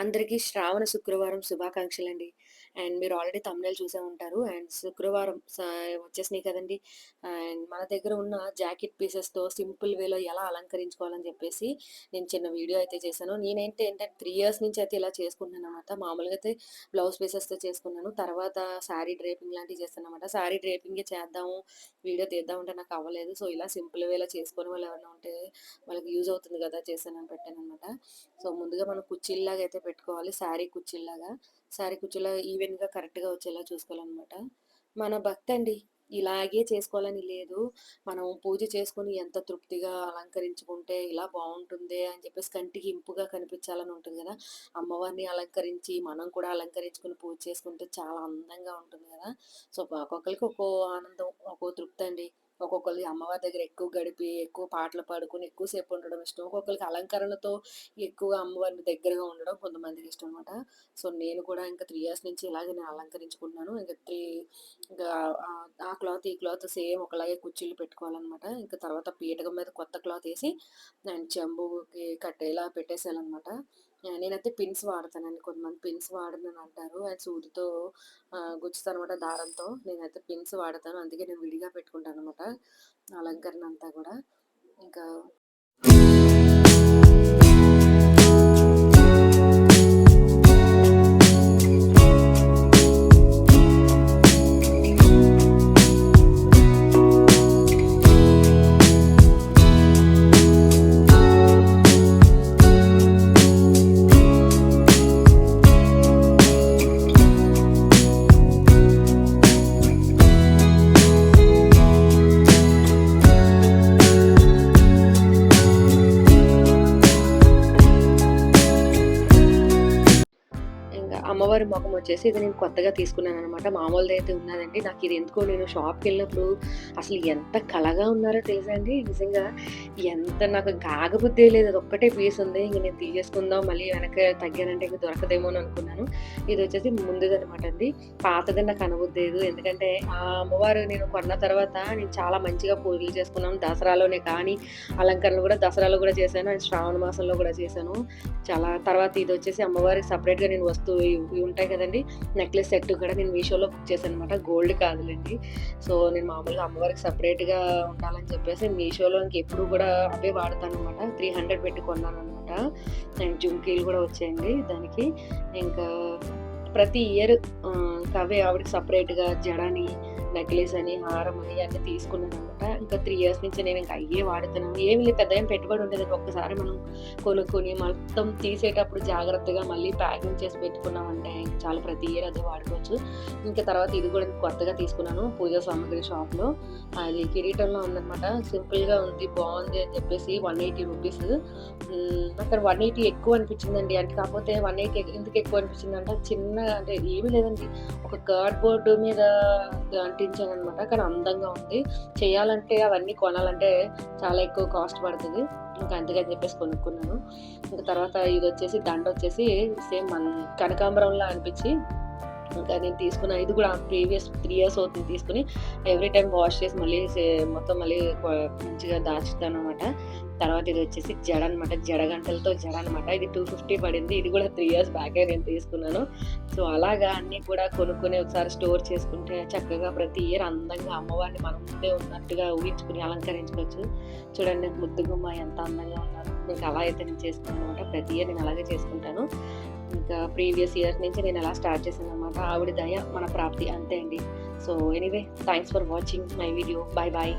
అందరికీ శ్రావణ శుక్రవారం శుభాకాంక్షలండి. అండ్ మీరు ఆల్రెడీ తమిళ చూసే ఉంటారు. అండ్ శుక్రవారం వచ్చేసినాయి కదండీ! అండ్ మన దగ్గర ఉన్న జాకెట్ పీసెస్‌తో సింపుల్ వేలో ఎలా అలంకరించుకోవాలని చెప్పేసి నేను చిన్న వీడియో అయితే చేశాను. నేనైతే ఏంటంటే త్రీ ఇయర్స్ నుంచి అయితే ఇలా చేసుకుంటున్నాననమాట. మామూలుగా అయితే బ్లౌజ్ పీసెస్‌తో చేసుకున్నాను. తర్వాత శారీ డ్రేపింగ్ లాంటివి చేశాననమాట. శారీ డ్రేపింగే చేద్దాము, వీడియో తీద్దామంటే నాకు అవ్వలేదు. సో, ఇలా సింపుల్ వేలో చేసుకొని వాళ్ళు ఎవరైనా ఉంటే వాళ్ళకి యూజ్ అవుతుంది కదా! చేశానని పెట్టాననమాట. సో, ముందుగా మనం కుర్చీల్లాగా అయితే పెట్టుకోవాలి. శారీ కుర్చీలాగా శారీ కుర్చీలా ఈవెన్‌గా కరెక్ట్‌గా వచ్చేలా చూసుకోవాలన్నమాట మన భక్తి అండి ఇలాగే చేసుకోవాలని లేదు. మనం పూజ చేసుకొని ఎంత తృప్తిగా అలంకరించుకుంటే ఇలా బాగుంటుంది అని చెప్పేసి కంటికి ఇంపుగా కనిపించాలని ఉంటుంది కదా అమ్మవారిని అలంకరించి, మనం కూడా అలంకరించుకొని పూజ చేసుకుంటే చాలా అందంగా ఉంటుంది కదా సో, ఒక్కొక్కరికి ఒక్కో ఆనందం, ఒక్కో తృప్తి అండి ఒక్కొక్కరికి అమ్మవారి దగ్గర ఎక్కువ గడిపి, ఎక్కువ పాటలు పాడుకొని, ఎక్కువ సేపు ఉండడం ఇష్టం. ఒక్కొక్కరికి అలంకరణతో ఎక్కువ అమ్మవారిని దగ్గరగా ఉండడం కొంతమందికి ఇష్టం అనమాట. సో, నేను కూడా ఇంకా త్రీ ఇయర్స్ నుంచి ఇలాగే నేను అలంకరించుకుంటున్నాను. ఇంకా త్రీ ఇంకా ఆ క్లాత్, ఈ క్లాత్ సేమ్ ఒకలాగే కుర్చీలు పెట్టుకోవాలన్నమాట ఇంకా తర్వాత పీటకం మీద కొత్త క్లాత్ వేసి అండ్ చెంబుకి కట్టేలా పెట్టేసేయాలన్నమాట నేనైతే పిన్స్ వాడతానండి. కొంతమంది పిన్స్ వాడనని అంటారు. అండ్ సూదితో గుచ్చుతాను అనమాట దారంతో. నేనైతే పిన్స్ వాడతాను. అందుకే నేను విడిగా పెట్టుకుంటాను అనమాట అలంకరణ అంతా కూడా ఇంకా అమ్మవారి మొఖం వచ్చేసి ఇది నేను కొత్తగా తీసుకున్నాను అనమాట మామూలుది అయితే ఉన్నదండి. నాకు ఇది ఎందుకో నేను షాప్కి వెళ్ళినప్పుడు అసలు ఎంత కళగా ఉన్నారో తెలుసా అండి. నిజంగా ఎంత నాకు ఇంక లేదు అది ఒక్కటే పీస్ ఉంది. ఇంక నేను తీసేసుకుందాం మళ్ళీ వెనక తగ్గానంటే ఇంక దొరకదేమో అని అనుకున్నాను. ఇది వచ్చేసి ముందుదనమాట అండి. పాతది నాకు అనబుద్ధేదు ఎందుకంటే ఆ అమ్మవారు నేను కొన్న తర్వాత నేను చాలా మంచిగా పూజలు చేసుకున్నాను. దసరాలోనే కానీ, అలంకరణలు కూడా దసరాలో కూడా చేశాను. అండ్ శ్రావణ మాసంలో కూడా చేశాను. చాలా తర్వాత ఇది వచ్చేసి అమ్మవారికి సపరేట్గా నేను వస్తువు ఉంటాయి కదండీ! నెక్లెస్ సెట్ కూడా నేను మీషోలో బుక్ చేశాననమాట. గోల్డ్ కాదులేండి సో, నేను మామూలుగా అమ్మవారికి సపరేట్గా ఉండాలని చెప్పేసి మీషోలో ఇంకెప్పుడు కూడా అవే వాడతాను అనమాట త్రీ హండ్రెడ్ పెట్టి కొన్నాననమాట. అండ్ జుంకీలు కూడా వచ్చాయండి దానికి. ఇంకా ప్రతి ఇయర్ అవే ఆవిడకి సపరేట్గా జడని, నెక్లెస్ అని, హారం అని అన్నీ తీసుకున్నాననమాట. ఇంకా త్రీ ఇయర్స్ నుంచి నేను ఇంకా అయ్యే వాడుతున్నాను. ఏమి లేదు పెద్ద ఏం పెట్టుబడి ఉండేది ఒక్కసారి మనం కొనుక్కొని మొత్తం తీసేటప్పుడు జాగ్రత్తగా మళ్ళీ ప్యాకింగ్ చేసి పెట్టుకున్నామంటే చాలా ప్రతి ఇయర్ అదే వాడుకోవచ్చు. ఇంకా తర్వాత ఇది కూడా కొత్తగా తీసుకున్నాను పూజా సామాగ్రి షాప్‌లో. అది కిరీటంలో ఉందనమాట. సింపుల్‌గా ఉంది. బాగుంది అని చెప్పేసి 180 రూపీస్. అక్కడ వన్ ఎయిటీ ఎక్కువ అనిపించిందండి. అంటే కాకపోతే 180 ఎందుకు ఎక్కువ అనిపించిందంటే చిన్న అంటే ఏమీ లేదండి. ఒక కార్డ్‌బోర్డ్ మీద అంటించాను అనమాట కానీ అందంగా ఉంది. చేయాలని చేయాలంటే అవన్నీ కొనాలంటే చాలా ఎక్కువ కాస్ట్ పడుతుంది ఇంకా అందుకని చెప్పేసి కొనుక్కున్నాను. ఇంకా తర్వాత ఇది వచ్చేసి దండ వచ్చేసి సేమ్ మన కనకాంబరంలా అనిపించి ఇంకా నేను తీసుకున్న ఇది కూడా ప్రీవియస్ త్రీ ఇయర్స్ అవుతుంది తీసుకుని ఎవ్రీ టైం వాష్ చేసి మళ్ళీ మొత్తం మళ్ళీ మంచిగా దాచుతాను అనమాట తర్వాత ఇది వచ్చేసి జడ అనమాట. జడ గంటలతో జడ అనమాట. ఇది 250 పడింది. ఇది కూడా త్రీ ఇయర్స్ బ్యాకే నేను తీసుకున్నాను. సో, అలాగా అన్నీ కూడా కొనుక్కొని ఒకసారి స్టోర్ చేసుకుంటే చక్కగా ప్రతి ఇయర్ అందంగా అమ్మవారిని మన ముందే ఉన్నట్టుగా ఊహించుకొని అలంకరించుకోవచ్చు. చూడండి ముద్దుగుమ్మ ఎంత అందంగా ఉన్నారు. ఇంక అలా అయితే నేను చేసుకున్నాను అనమాట ప్రతి ఇయర్ నేను అలాగే చేసుకుంటాను. ఇంకా ప్రీవియస్ ఇయర్ నుంచి నేను అలా స్టార్ట్ చేశాననమాట. ఆవిడ దయ మన ప్రాప్తి అంతే అండి. So, anyway thanks for watching my video. Bye bye.